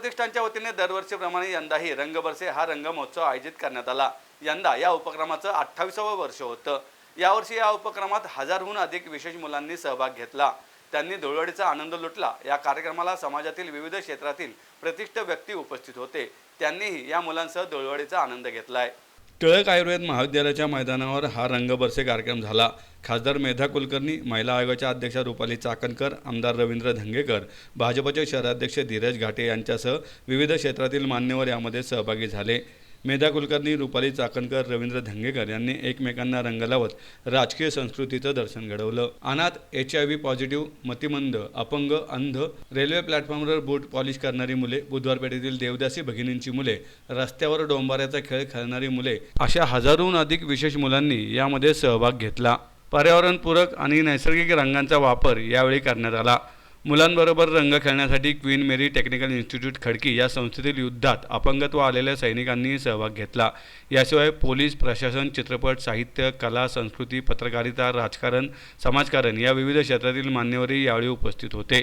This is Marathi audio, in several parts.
प्रतिष्ठानच्या वतीने दरवर्षीप्रमाणे यंदाही रंगबरसे हा रंग महोत्सव आयोजित करण्यात आला. यंदा या उपक्रमाचं अठ्ठावीसावं वर्ष होतं. यावर्षी या उपक्रमात हजारहून अधिक विशेष मुलांनी सहभाग घेतला. त्यांनी धुळवडीचा आनंद लुटला. या कार्यक्रमाला समाजातील विविध क्षेत्रातील प्रतिष्ठ व्यक्ती उपस्थित होते. त्यांनीही या मुलांसह धुळवडीचा आनंद घेतलाय. टिळक आयुर्वेद महाविद्यालयाच्या मैदानावर हा रंगबरसे कार्यक्रम झाला. खासदार मेधा कुलकर्णी महिला आयोगाच्या अध्यक्षा रुपाली चाकणकर आमदार रवींद्र धंगेकर भाजपचे शहराध्यक्ष धीरज घाटे यांच्यासह विविध क्षेत्रातील मान्यवर यामध्ये सहभागी झाले. मेधा कुलकर्णी रुपाली चाकणकर रवींद्र धंगेकर यांनी एकमेकांना रंग लावत राजकीय संस्कृतीचं दर्शन घडवलं. अनाथ एच आय व्ही पॉझिटिव्ह मतिमंद अपंग अंध रेल्वे प्लॅटफॉर्मवर बूट पॉलिश करणारी मुले बुधवारपेठेतील देवदासी भगिनींची मुले रस्त्यावर डोंबाऱ्याचा खेळ खेळणारी मुले अशा हजारोहून अधिक विशेष मुलांनी यामध्ये सहभाग घेतला. पर्यावरणपूरक आणि नैसर्गिक रंगांचा वापर यावेळी करण्यात आला. मुलांबरोबर रंग खेळण्यासाठी Queen Mary technical institute Khadki या संस्थेतील युद्धात अपंगत्व आलेल्या सैनिकांनीही सहभाग घेतला. याशिवाय पोलीस प्रशासन चित्रपट साहित्य कला संस्कृती पत्रकारिता राजकारण समाजकारण या विविध क्षेत्रातील मान्यवरही यावेळी उपस्थित होते.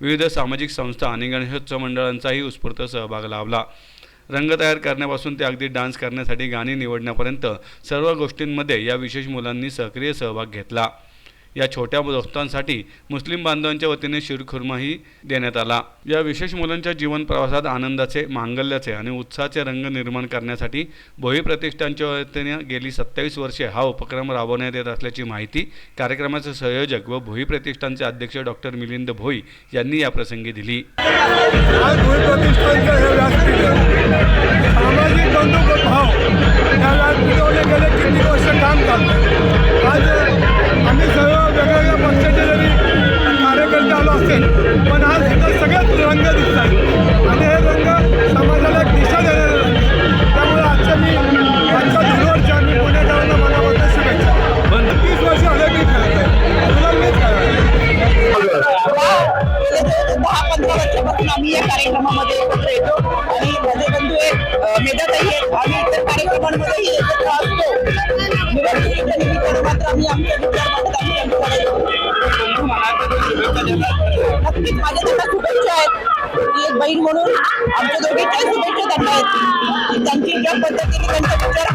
विविध सामाजिक संस्था आणि गणेशोत्सव मंडळांचाही उत्स्फूर्त सहभाग लाभला. रंग तयार करण्यापासून ते अगदी डान्स करण्यासाठी गाणी निवडण्यापर्यंत सर्व गोष्टींमध्ये या विशेष मुलांनी सक्रिय सहभाग घेतला. या छोट्या दोस्तांसाठी मुस्लिम बांधवांच्या वतीने शिरखुर्माही देण्यात आला. या विशेष मुलांच्या जीवन प्रवासात आनंदाचे मांगल्याचे आणि उत्साहाचे रंग निर्माण करण्यासाठी भोई प्रतिष्ठानच्या वतीने गेली सत्तावीस वर्षे हा उपक्रम राबवण्यात येत असल्याची माहिती कार्यक्रमाचे संयोजक व भोई प्रतिष्ठानचे अध्यक्ष डॉक्टर मिलिंद भोई यांनी याप्रसंगी दिली. सामाजिक भाव पंधरा आम्ही या कार्यक्रमामध्ये एकत्र येतो. आणि माझे बंधू आहेत अं, मेधाताई आहेत. आम्ही इतर कार्यक्रमांमध्येही एकत्र असतो. निवडणुकीच्या मात्र आम्ही आमच्या विचार मांडत आम्ही आमच्याकडे नक्कीच माझ्या त्यांना शुभेच्छा आहेत. एक बहीण म्हणून आमच्या दोघींच्या शुभेच्छा त्यांना आहेत. त्यांची ज्या पद्धतीने त्यांचा विचार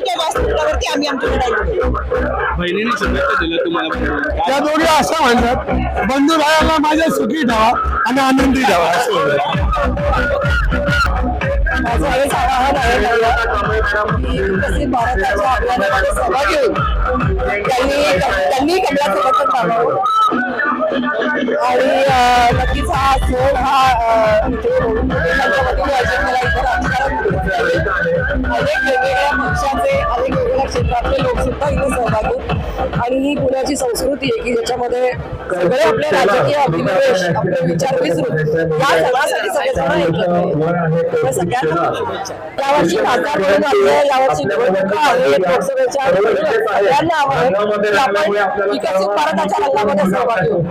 व्यासपीठावरती आम्ही आमच्याकडे आलो बहिणीने शुभेच्छा दिल्या तुम्हाला त्या दोघी असं म्हणतात बंधू भावाला माझ्या सुखी ठेवा आणि आनंदी ठेवा. असं म्हणतात. माझं हेच आवाहन आहे त्यांना की भारताच्या अभियानामध्ये सहभागी होऊन त्यांनी त्यांनी कमलाचं बटन दाबावं आणि नक्कीच हा सण हा अं, इथे त्यांच्या वतीने आयोजित केला इथं राजकारण अनेक वेगवेगळ्या पक्षाचे अनेक वेगवेगळ्या क्षेत्रातले लोक सुद्धा इथे सहभागी आहेत. आणि ही पुण्याची संस्कृती आहे की ज्याच्यामध्ये सगळे आपले राजकीय अभिनिवेश आपले विचार विसरून या सणासाठी सगळेजण एकत्र आहेत. यावर्षी खासदार म्हणून आपल्या यावर्षी निवडणुका आहेत लोकसभेच्या आहे की आपण विकसित भारताच्या रंगामध्ये सहभागी होऊ.